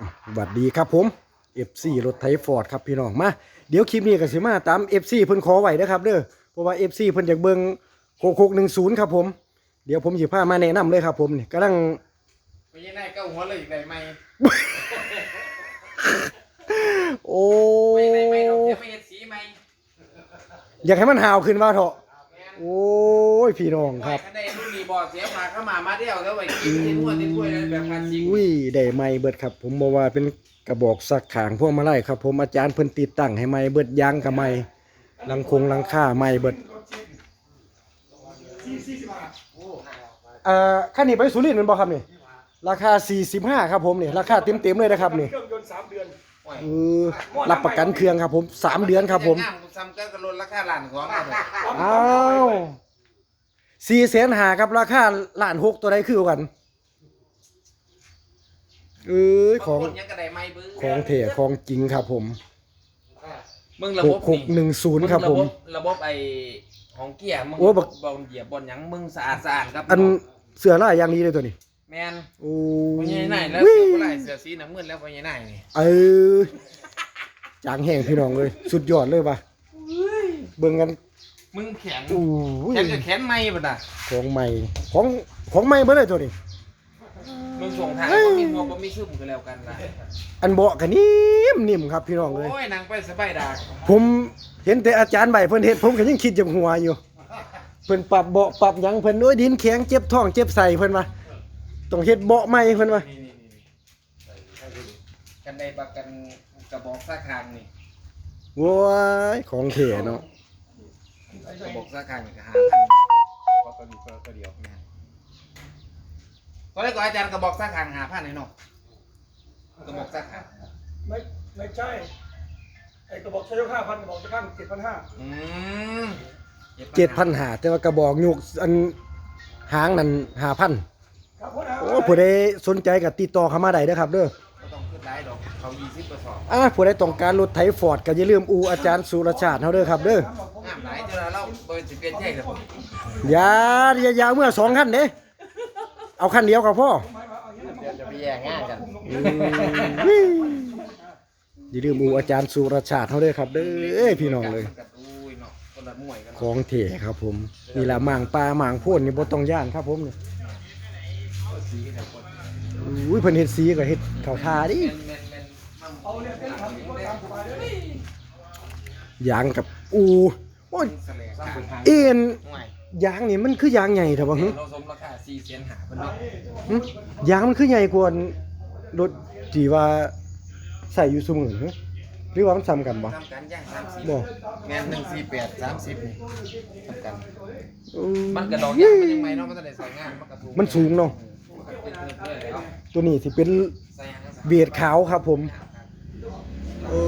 อะสวัสดีครับผม FC รถไถฟอร์ดครับพี่น้องมาเดี๋ยวคลิปนี้ก็สิมาตาม FC เพิ่นขอไว้นะครับเด้อเพราะว่า FC เพิ่นอยากเบิ่ง6610ครับผมเดี๋ยวผมสิพามาแนะนำเลยครับผมนี่กำลังไม่ใช่นายเก้าหัวเลยอีกได้ไหมโอ้ไม่ได้ไหมดอกเดี๋ยวไม่เห็นสีไหมอยากให้มันหาวขึ้นว่าเถอะโอ้ยพี่น้องครับคันใดรุ่นนี้ บอกเสียมาเข้ามามาเดียวแล้วไว้กินที่นวดที่ถ้วยแล้วแบบคลาสสิกอุ้ยได้ไม้เบิดครับ ผมบอกว่าเป็นกระบอกสักขางพวกมาไล่ครับ ผมอาจารย์เพิ่นติดตั้งให้ไม้เบิดยางกับไม้ลังคงลังค่าไม้เบิดเอ่อคันนี้ไปสุรินทร์แมันบ่ครับนี่ราคา 45 ครับผมนี่ราคาเต็มๆเลยนะครับนี่เครื่องยนต์สามเดือนเออรับประกันเครื่องครับผม 3 เดือนครับผมงามซ้ำก็กระโดดราคาล้านของครับผมอ้าว สี่แสนหาครับราคาล้านหกตัวใดคือกันเอ้ยของบางคนยังกระไดไม่บื้อของเถของจริงครับผมมึงระหบกบหกหนึ่งศูนย์ครับผม ระบบไอ้ของเกียร์มึงโอ้บักบอลเหยียบบอลหยังมึงสะอาดสะอาดครับอันเสือล่ายอย่างนี้เลยตัวนี้ แมนโอ้พญานาคแล้ววิเสือผู้ไรเสือสีน้ำเงินแล้วพญานาคนี่เออจางแห้งพี่น้องเลย สุดยอดเลยปะเบิ่งกัน มึงแข็งอู้ยแขนกับแขนไม่ป่ะน่ะของใหม่ของของใหม่เมื่อไรตัวนี้มึงส่งทางบ่มีหัวบ่มีซึมก็แล้วกันล่ะอันเบาะกันนิ่มนิ่มครับพี่น้องเลยโอ้ยนางไปสบายดากผมเห็นแต่อาจารย์ใบเพิ่นเฮ็ดผมก็ยังคิดจากหัวอยู่เพิ่นปรับเบาะปรับหยังเพิ่นโอ้ยดินแข็งเจ็บท้องเจ็บใส่เพิ่นว่าต้องเฮ็ดเบาะใหม่เพิ่นว่านี่นี่นี่กันได้ประกันกระบอกสาคางนี่ว้ายของเท่เนาะ กระบอกสาคางนี่ก็หาพันก็ตัวนี้ก็ตัวเดียวแม่นตอนแรกก็อาจารย์กระบอกสาคางหาพันนี่เนาะกระบอกสาคางไม่ไม่ใช่ไอ้กระบอกใช้ยกห้าพันกระบอกจะข้างเจ็ดพันห้าอืมเจ็ดพันหาแต่ว่ากระบอกยุกอันหางนั่นหาพันครับพ่อนะโอ้ผู้ใดสนใจก็ติดต่อเข้ามาได้เด้อครับเด้อก็ต้องขึ้นได้ดอกเขา20กระสอบ อ่าผู้ใดต้องการรถไถฟอร์ดก็อย่าลืมอูอาจารย์สุรชาติเฮาเด้อครับเด้องามหลาย เดี๋ยวเราเปิดสิเปลี่ยนใช่ครับผมอย่าอย่าอย่าเมื่อสองคันเด้เอาคันเดียวก็พอเดี๋ยวจะไปแย่งงานกันอย่าลืมอูอาจารย์สุรชาติเฮาเด้อครับเด้อพี่น้องเลยอุ้ยเนาะคนละหน่วยกันของเถครับผมนี่แหละหมางปลาหมางโพ่นนี่บ่ต้องย่านครับผมนี่สีกันคนอุ้ยเพิ่นเฮ็ดสีก็เฮ็ดเข้าทาดิแม่นแม่นแม่นมั่งเอาเนี่ยเป็นทำก็ตามสบายเลย ยางกับอู โอ้ยแสลงขาดเอ็นหน่วยยางนี่มันคือยางใหญ่เถอะบ่หึเราสมราคา4เสียนหาเพิ่นเนาะหึยางมันคือใหญ่กว่ารถที่ว่าใส่อยู่ซุมื้อหึหรือว่ามันซ้ำกันบ่ทำกันย่าง30บ่แม่น148 30นี่ทำกัน อืมันกระดอกยางมันยังไงเนาะมันจะได้ใส่งานมันกระสูงมันสูงเนาะมันก็เป็นเรื่อยๆแล้วตัวนี้สิเป็นใส่หางกันเบียดขาวครับผม เอ้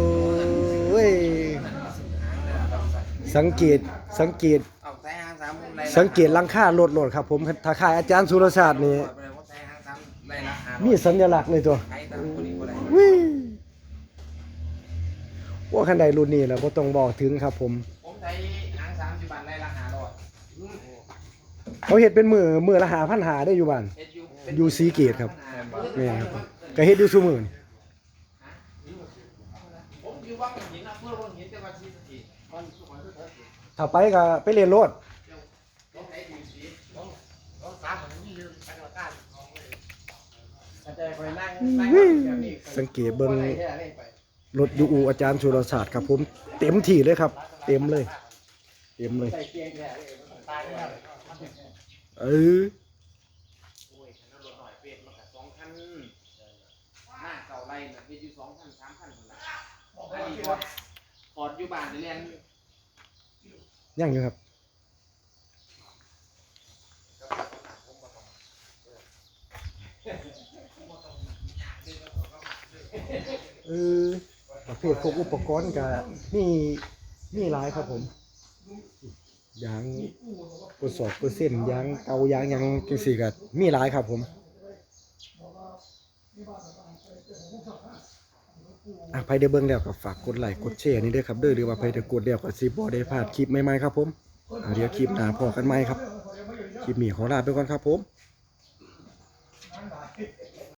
สังเกตสังเกต เอาใส่หางสามมุมไรสังเกตลังค่ารถรถครับผมถ้าขายอาจารย์สุรศาสตร์นี่ใส่หางสามไรละหามีสัญลักษณ์เลยตัวใครตามคนนี้บ่ได้วิว่าคันใดรุ่นนี้นะบ่ต้องบอกถึงครับ ผมผมใช้หาง30บาทไรละหาร้อยเขาเฮ็ดเป็นมือมือละหาพันหาได้อยู่บ้าน เฮ็ดอยู่อยู่สีเกตครับ แม่นครับ ก็เฮ็ดอยู่ซุมื้อนี่ ผมอยู่บ้านหินนะเพื่อบ้านหินแต่ว่าชีสกี ถ้าไปก็ไปเรียนรถต้องใช้ดีสีต้องต้องสามเหมือนนี่ลืมกันว่าการอาจารย์คอยนั่งนั่งแบบนี้สังเกตเบิ่งอะไรแค่นี้ไปรถอยู่อู่อาจารย์สุรศาสตร์ครับผมเต็มที่เลยครับ เต็มเลย เต็มเลยใส่เกียงแค่ตายแล้วเออโอ้ยคันนั้นรถหน่อยเป็ดมันก็สองพันหน้าเก่าไรน่ะเป็ดอยู่สองพันสามพันคนละอันนี้พอดพอดอยู่บ้านเรียน ยังอยู่ครับเออประเภทพวกอุปกรณ์ก็มีมีหลายครับผมยางกระสอบกระเส้นยางเกายางยังจังซี่ก็มีหลายครับผม อะใครได้เบิ้งแล้วก็ฝากกดไลค์กดแชร์นี่ด้วยครับเด้อหรือว่าใครได้กดแล้วก็สิบ่ได้พลาดคลิปใหม่ๆครับผมอะเดี๋ยวคลิปหน้าพอกันใหม่ครับ คลิปนี้ขอลาไปก่อนครับผม